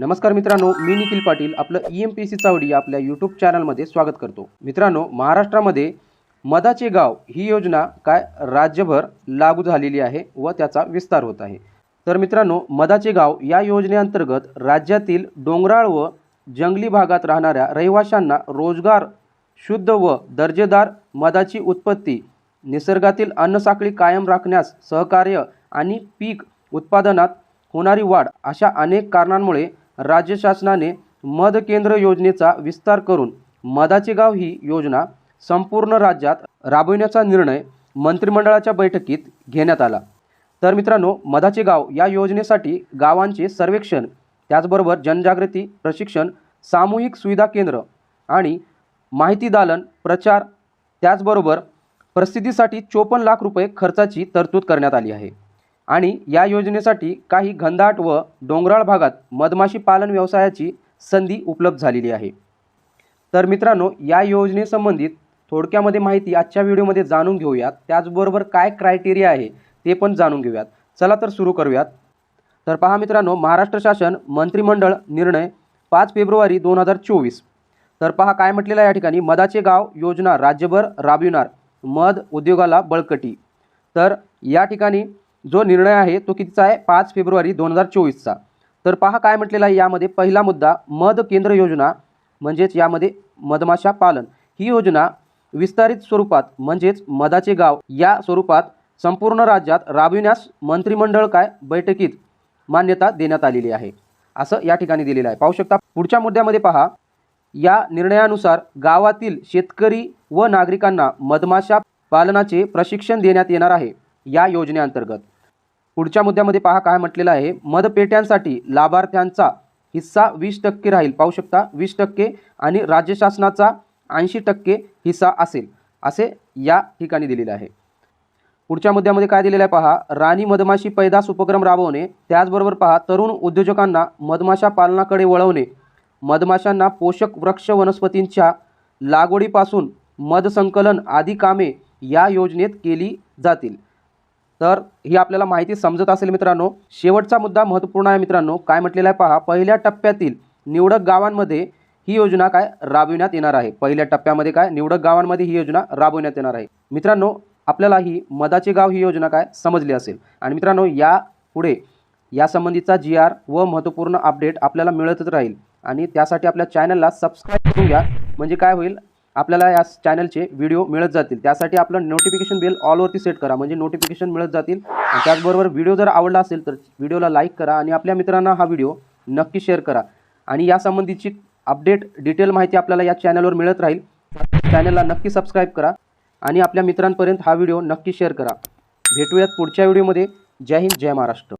नमस्कार मित्रांनो मी निखिल पाटील आपलं E M P C Chavadi आपल्या यूट्यूब चॅनलमध्ये स्वागत करतो. मित्रांनो महाराष्ट्रामध्ये मदाचे गाव ही योजना काय राज्यभर लागू झालेली आहे व त्याचा विस्तार होत आहे. तर मित्रांनो मदाचे गाव या योजनेअंतर्गत राज्यातील डोंगराळ व जंगली भागात राहणाऱ्या रहिवाशांना रोजगार शुद्ध व दर्जेदार मदाची उत्पत्ती निसर्गातील अन्नसाखळी कायम राखण्यास सहकार्य आणि पीक उत्पादनात होणारी वाढ अशा अनेक कारणांमुळे राज्य शासनाने मद केंद्र योजनेचा विस्तार करून मधाचे गाव ही योजना संपूर्ण राज्यात राबविण्याचा निर्णय मंत्रिमंडळाच्या बैठकीत घेण्यात आला. तर मित्रांनो मधाचे गाव या योजनेसाठी गावांचे सर्वेक्षण त्याचबरोबर जनजागृती प्रशिक्षण सामूहिक सुविधा केंद्र आणि माहिती दालन प्रचार त्याचबरोबर प्रसिद्धीसाठी चोपन्न लाख रुपये खर्चाची तरतूद करण्यात आली आहे. आणि या योजनेसाठी काही घनदाट व डोंगराळ भागात मधमाशी पालन व्यवसायाची संधी उपलब्ध झालेली आहे. तर मित्रांनो या योजनेसंबंधित थोडक्यामध्ये माहिती आजच्या व्हिडिओमध्ये जाणून घेऊयात. त्याचबरोबर काय क्रायटेरिया आहे ते पण जाणून घेऊयात. चला तर सुरू करूयात. तर पहा मित्रांनो महाराष्ट्र शासन मंत्रिमंडळ निर्णय पाच फेब्रुवारी दोन हजार चोवीस. तर पहा काय म्हटलेलं आहे या ठिकाणी मधाचे गाव योजना राज्यभर राबविणार मध उद्योगाला बळकटी. तर या ठिकाणी जो निर्णय आहे तो कितीचा आहे? पाच फेब्रुवारी दोन हजार चोवीसचा. तर पहा काय म्हटलेलं आहे यामध्ये. पहिला मुद्दा मध केंद्र योजना म्हणजेच यामध्ये मधमाशा पालन. ही योजना विस्तारित स्वरूपात म्हणजेच मधाचे गाव या स्वरूपात संपूर्ण राज्यात राबविण्यास मंत्रिमंडळ काय? बैठकीत मान्यता देण्यात आलेली आहे. असं या ठिकाणी दिलेलं आहे. पाहू शकता पुढच्या मुद्द्यामध्ये पहा. या निर्णयानुसार गावातील शेतकरी व नागरिकांना मधमाशा पालनाचे प्रशिक्षण देण्यात येणार आहे. या योजनेअंतर्गत. पुढच्या मुद्द्यामध्ये पहा काय म्हटलेलं आहे. मधपेट्यांसाठी लाभार्थ्यांचा हिस्सा वीस टक्के राहील. पाहू शकता वीस टक्के आणि राज्य शासनाचा ऐंशी टक्के हिस्सा असेल. असे या ठिकाणी दिलेले आहे. पुढच्या मुद्द्यामध्ये काय दिलेलं आहे पहा. राणी मधमाशी पैदास उपक्रम राबवणे. त्याचबरोबर पहा तरुण उद्योजकांना मधमाशा पालनाकडे वळवणे. मधमाशांना पोषक वृक्ष वनस्पतींच्या लागवडीपासून मध संकलन आदी कामे या योजनेत केली जातील. तर ही आपल्याला माहिती समजत असेल मित्रांनो. शेवटचा मुद्दा महत्त्वपूर्ण आहे मित्रांनो. काय म्हटलेला आहे पहा पहिल्या टप्प्यातील निवडक गावांमध्ये ही योजना काय राबविण्यात येणार आहे. पहिल्या टप्प्यामध्ये काय निवडक गावांमध्ये ही योजना राबविण्यात येणार आहे. मित्रांनो आपल्याला ही मदाचे गाव ही योजना काय समजली असेल. आणि मित्रांनो या पुढे यासंबंधीचा जी आर व महत्त्वपूर्ण अपडेट आपल्याला मिळतच राहील. आणि त्यासाठी आपल्या चॅनलला सबस्क्राईब करून घ्या. म्हणजे काय होईल? आपल्याला या चॅनलचे व्हिडिओ मिळत जातील. त्यासाठी आपलं नोटिफिकेशन बेल ऑलवरती सेट करा. म्हणजे नोटिफिकेशन मिळत जातील. त्याचबरोबर व्हिडिओ जर आवडला असेल तर व्हिडिओला लाईक करा आणि आपल्या मित्रांना हा व्हिडिओ नक्की शेअर करा. आणि यासंबंधीची अपडेट डिटेल माहिती आपल्याला या चॅनलवर मिळत राहील. चॅनलला नक्की सबस्क्राईब करा आणि आपल्या मित्रांपर्यंत हा व्हिडिओ नक्की शेअर करा. भेटूयात पुढच्या व्हिडिओमध्ये जय हिंद जय महाराष्ट्र.